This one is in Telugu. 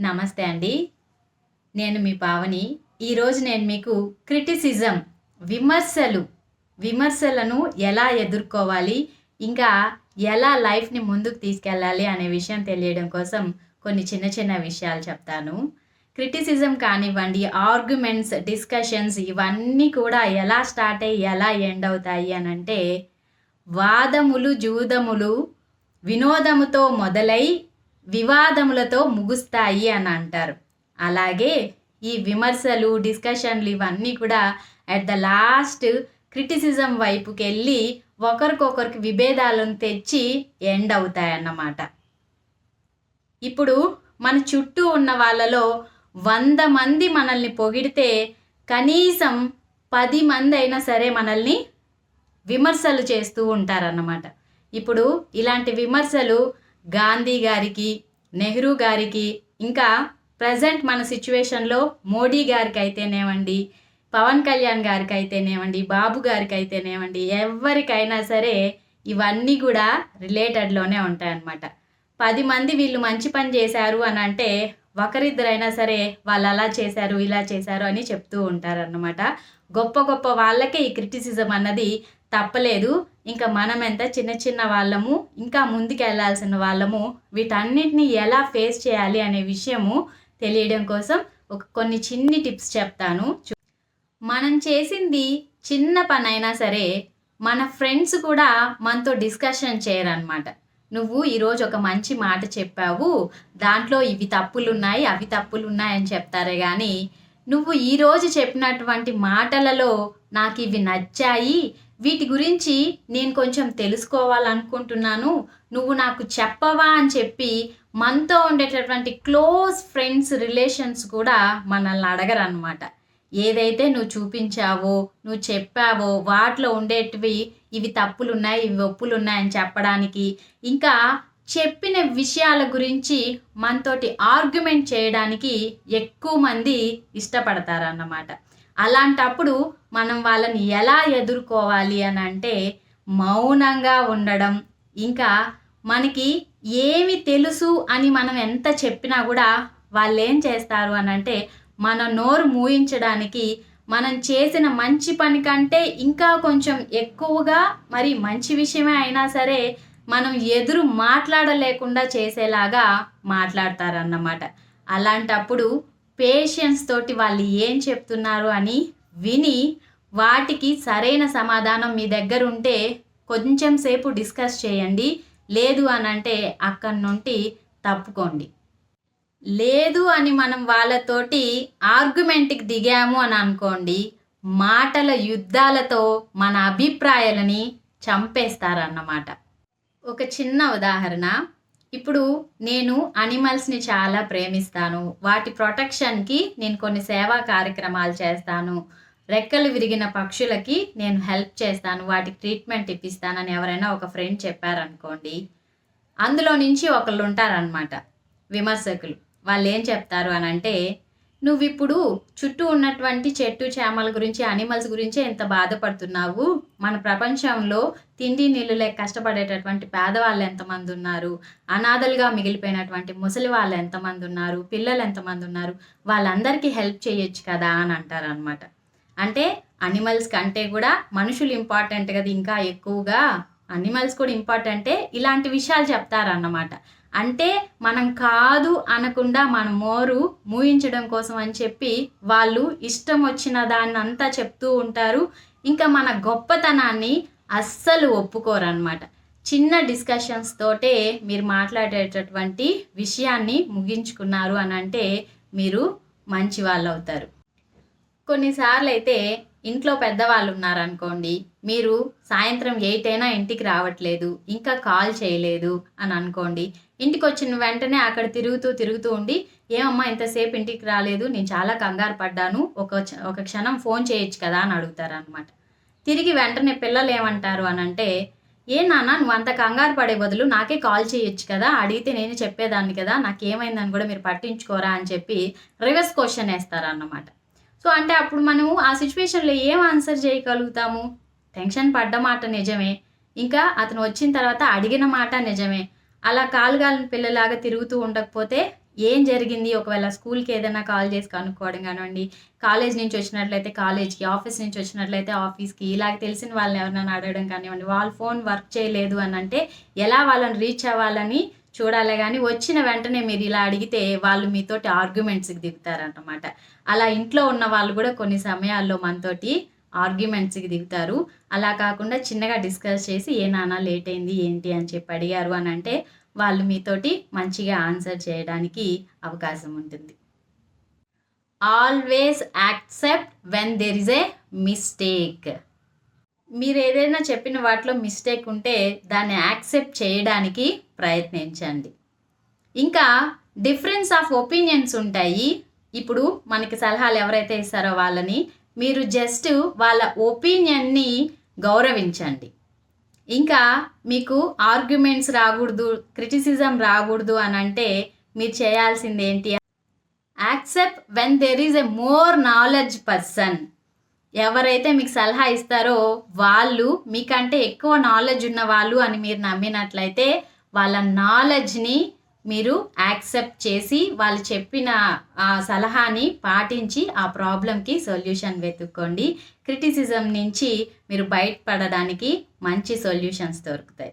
నమస్తే అండి. నేను మీ పావని. ఈరోజు నేను మీకు క్రిటిసిజం విమర్శలు విమర్శలను ఎలా ఎదుర్కోవాలి ఇంకా ఎలా లైఫ్ని ముందుకు తీసుకెళ్ళాలి అనే విషయం తెలియడం కోసం కొన్ని చిన్న చిన్న విషయాలు చెప్తాను. క్రిటిసిజం కానివ్వండి ఆర్గ్యుమెంట్స్ డిస్కషన్స్ ఇవన్నీ కూడా ఎలా స్టార్ట్ అయ్యి ఎలా ఎండ్ అవుతాయి అని అంటే వాదములు జూదములు వినోదముతో మొదలై వివాదములతో ముగుస్తాయి అని అంటారు. అలాగే ఈ విమర్శలు డిస్కషన్లు ఇవన్నీ కూడా అట్ ద లాస్ట్ క్రిటిసిజం వైపుకి వెళ్ళి ఒకరికొకరికి విభేదాలను తెచ్చి ఎండ్ అవుతాయి అన్నమాట ఇప్పుడు మన చుట్టూ ఉన్న వాళ్ళలో వంద మంది మనల్ని పొగిడితే కనీసం పది మంది అయినా సరే మనల్ని విమర్శలు చేస్తూ ఉంటారన్నమాట. ఇప్పుడు ఇలాంటి విమర్శలు గాంధీ గారికి నెహ్రూ గారికి ఇంకా ప్రజెంట్ మన సిచ్యువేషన్లో మోడీ గారికి అయితేనేమండి పవన్ కళ్యాణ్ గారికి అయితేనేమండి బాబు గారికి అయితేనేమండి ఎవరికైనా సరే ఇవన్నీ కూడా రిలేటెడ్లోనే ఉంటాయన్నమాట. పది మంది వీళ్ళు మంచి పని చేశారు అని అంటే ఒకరిద్దరైనా సరే వాళ్ళు అలా చేశారు ఇలా చేశారు అని చెప్తూ ఉంటారన్నమాట. గొప్ప గొప్ప వాళ్ళకే ఈ క్రిటిసిజం అన్నది తప్పలేదు. ఇంకా మనం ఎంత చిన్న చిన్న వాళ్ళము ఇంకా ముందుకు వెళ్ళాల్సిన వాళ్ళము వీటన్నిటిని ఎలా ఫేస్ చేయాలి అనే విషయము తెలియడం కోసం ఒక కొన్ని చిన్ని టిప్స్ చెప్తాను. చూ- మనం చేసింది చిన్న పని అయినా సరే మన ఫ్రెండ్స్ కూడా మనతో డిస్కషన్ చేయరనమాట నువ్వు ఈరోజు ఒక మంచి మాట చెప్పావు దాంట్లో ఇవి తప్పులు ఉన్నాయి అవి తప్పులు ఉన్నాయని అని చెప్తారే కానీ నువ్వు ఈరోజు చెప్పినటువంటి మాటలలో నాకు ఇవి నచ్చాయి వీటి గురించి నేను కొంచెం తెలుసుకోవాలనుకుంటున్నాను. నువ్వు నాకు చెప్పవా అని చెప్పి మనతో ఉండేటటువంటి క్లోజ్ ఫ్రెండ్స్ రిలేషన్స్ కూడా మనల్ని అడగరు అనమాట ఏదైతే నువ్వు చూపించావో నువ్వు చెప్పావో వాటిలో ఉండేటివి ఇవి తప్పులు ఉన్నాయి ఇవి ఒప్పులు ఉన్నాయని చెప్పడానికి ఇంకా చెప్పిన విషయాల గురించి మనతోటి ఆర్గ్యుమెంట్ చేయడానికి ఎక్కువ మంది ఇష్టపడతారన్నమాట. అలాంటప్పుడు మనం వాళ్ళని ఎలా ఎదుర్కోవాలి అని అంటే మౌనంగా ఉండడం. ఇంకా మనకి ఏమి తెలుసు అని మనం ఎంత చెప్పినా కూడా వాళ్ళు ఏం చేస్తారు అని అంటే మన నోరు మూయించడానికి మనం చేసిన మంచి పని కంటే ఇంకా కొంచెం ఎక్కువగా మరి మంచి విషయమే అయినా సరే మనం ఎదురు మాట్లాడలేకుండా చేసేలాగా మాట్లాడతారన్నమాట. అలాంటప్పుడు పేషెన్స్ తోటి వాళ్ళు ఏం చెప్తున్నారు అని విని వాటికి సరైన సమాధానం మీ దగ్గర ఉంటే కొంచెం సేపు డిస్కస్ చేయండి. లేదు అని అంటే అక్కడి నుండి తప్పుకోండి. లేదు అని మనం వాళ్ళతోటి ఆర్గ్యుమెంట్కి దిగాము అని అనుకోండి. మాటల యుద్ధాలతో మన అభిప్రాయాలని చంపేస్తారన్నమాట. ఒక చిన్న ఉదాహరణ. ఇప్పుడు నేను అనిమల్స్ని చాలా ప్రేమిస్తాను. వాటి ప్రొటెక్షన్కి నేను కొన్ని సేవా కార్యక్రమాలు చేస్తాను. రెక్కలు విరిగిన పక్షులకి నేను హెల్ప్ చేస్తాను. వాటికి ట్రీట్మెంట్ ఇప్పిస్తానని ఎవరైనా ఒక ఫ్రెండ్ చెప్పారనుకోండి. అందులో నుంచి ఒకళ్ళు ఉంటారనమాట విమర్శకులు. వాళ్ళు ఏం చెప్తారు అని అంటే నువ్వు ఇప్పుడు చుట్టూ ఉన్నటువంటి చెట్టు చేమల గురించి అనిమల్స్ గురించి ఎంత బాధపడుతున్నావు? మన ప్రపంచంలో తిండి నీళ్ళు లేక కష్టపడేటటువంటి పేదవాళ్ళు ఎంతమంది ఉన్నారు? అనాథలుగా మిగిలిపోయినటువంటి ముసలి వాళ్ళు ఎంతమంది ఉన్నారు? పిల్లలు ఎంతమంది ఉన్నారు? వాళ్ళందరికీ హెల్ప్ చేయొచ్చు కదా అని అంటారనమాట అంటే అనిమల్స్ కంటే కూడా మనుషులు ఇంపార్టెంట్ కదా ఇంకా ఎక్కువగా. అనిమల్స్ కూడా ఇంపార్టెంటే ఇలాంటి విషయాలు చెప్తారన్నమాట. అంటే మనం కాదు అనకుండా మన మోరు మూయించడం కోసం అని చెప్పి వాళ్ళు ఇష్టం వచ్చిన దాన్ని అంతా చెప్తూ ఉంటారు. ఇంకా మన గొప్పతనాన్ని అస్సలు ఒప్పుకోరన్నమాట. చిన్న డిస్కషన్స్ తోటే మీరు మాట్లాడేటటువంటి విషయాన్ని ముగించుకున్నారు అని అంటే మీరు మంచి వాళ్ళు అవుతారు కొన్నిసార్లు అయితే ఇంట్లో పెద్దవాళ్ళు ఉన్నారనుకోండి మీరు సాయంత్రం ఎయిట్ అయినా ఇంటికి రావట్లేదు ఇంకా కాల్ చేయలేదు అని అనుకోండి ఇంటికి వచ్చిన వెంటనే అక్కడ తిరుగుతూ తిరుగుతూ ఉండి ఏమమ్మా ఇంతసేపు ఇంటికి రాలేదు నేను చాలా కంగారు పడ్డాను ఒక ఒక క్షణం ఫోన్ చేయొచ్చు కదా అని అడుగుతారనమాట తిరిగి వెంటనే పిల్లలు ఏమంటారు అని అంటే ఏ నాన్న నువ్వు అంత కంగారు పడే బదులు నాకే కాల్ చేయొచ్చు కదా అడిగితే నేను చెప్పేదాన్ని కదా నాకేమైందని కూడా మీరు పట్టించుకోరా అని చెప్పి రివర్స్ క్వశ్చన్ వేస్తారన్నమాట. సో అంటే అప్పుడు మనము ఆ సిచ్యువేషన్లో ఏం ఆన్సర్ చేయగలుగుతాము? టెన్షన్ పడ్డ మాట నిజమే. ఇంకా అతను వచ్చిన తర్వాత అడిగిన మాట నిజమే. అలా కాలుగాలిన పిల్లలాగా తిరుగుతూ ఉండకపోతే ఏం జరిగింది? ఒకవేళ స్కూల్కి ఏదైనా కాల్ చేసి కనుక్కోవడం కానివ్వండి కాలేజ్ నుంచి వచ్చినట్లయితే కాలేజ్కి ఆఫీస్ నుంచి వచ్చినట్లయితే ఆఫీస్కి ఇలాగ తెలిసిన వాళ్ళని ఎవరినైనా అడగడం కానివ్వండి వాళ్ళ ఫోన్ వర్క్ చేయలేదు అని అంటే ఎలా వాళ్ళని రీచ్ అవ్వాలని చూడాలి కానీ వచ్చిన వెంటనే మీరు ఇలా అడిగితే వాళ్ళు మీతోటి ఆర్గ్యుమెంట్స్కి దిగుతారనమాట అలా ఇంట్లో ఉన్న వాళ్ళు కూడా కొన్ని సమయాల్లో మనతోటి ఆర్గ్యుమెంట్స్కి దిగుతారు. అలా కాకుండా చిన్నగా డిస్కస్ చేసి ఏ నాన్న లేట్ అయింది ఏంటి? అని చెప్పి అడిగారు అని అంటే వాళ్ళు మీతోటి మంచిగా ఆన్సర్ చేయడానికి అవకాశం ఉంటుంది. Always accept when there is a mistake మీరు ఏదైనా చెప్పిన వాటిలో మిస్టేక్ ఉంటే దాన్ని యాక్సెప్ట్ చేయడానికి ప్రయత్నించండి. ఇంకా డిఫరెన్స్ ఆఫ్ ఒపీనియన్స్ ఉంటాయి. ఇప్పుడు మనకి సలహాలు ఎవరైతే ఇస్తారో వాళ్ళని మీరు జస్ట్ వాళ్ళ ఒపీనియన్ని గౌరవించండి. ఇంకా మీకు ఆర్గ్యుమెంట్స్ రాకూడదు క్రిటిసిజం రాకూడదు అని అంటే మీరు చేయాల్సింది ఏంటి accept when there is a more knowledge person ఎవరైతే మీకు సలహా ఇస్తారో వాళ్ళు మీకంటే ఎక్కువ నాలెడ్జ్ ఉన్న వాళ్ళు అని మీరు నమ్మినట్లయితే వాళ్ళ నాలెడ్జ్ని మీరు యాక్సెప్ట్ చేసి వాళ్ళు చెప్పిన ఆ సలహాని పాటించి ఆ ప్రాబ్లంకి సొల్యూషన్ వెతుక్కోండి. క్రిటిసిజం నుంచి మీరు బయటపడడానికి మంచి సొల్యూషన్స్ దొరుకుతాయి.